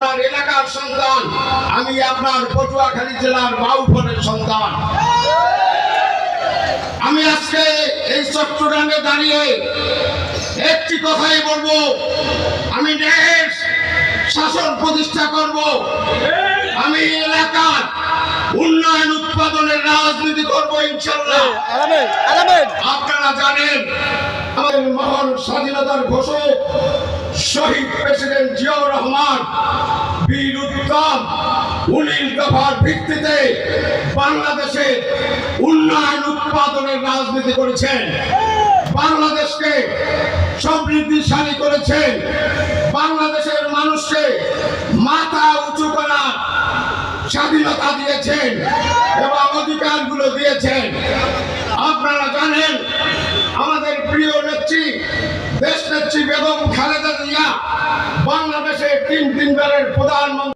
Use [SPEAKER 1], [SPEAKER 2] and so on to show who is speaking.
[SPEAKER 1] আপনার এলাকার সন্তান আমি আপনার পটুয়াখালী জেলার বাউফলের সন্তান। আমি আজকে এই চট্টগ্রামে দাঁড়িয়ে একটি কথাই বলব। আমি দেশ শাসন প্রতিষ্ঠা করব। আমি এলাকার উন্নয়ন উৎপাদনের রাজনীতি করব ইনশাল্লাহ। আপনারা জানেন আমাদের মহান স্বাধীনতার ঘোষক উত্তম উনিশ দফার ভিত্তিতে বাংলাদেশে উন্নয়ন উৎপাদনের রাজনীতি করেছেন। বাংলাদেশকে সমৃদ্ধিশালী করেছেন। বাংলাদেশের মানুষকে মাথা উঁচু করার স্বাধীনতা দিয়েছেন এবং অধিকারগুলো দিয়েছেন। আপনারা জানেন, আমাদের প্রিয় নেত্রী দেশ নেত্রী বেগম খালেদা জিয়া বাংলাদেশের তিন তিনবারের প্রধানমন্ত্রী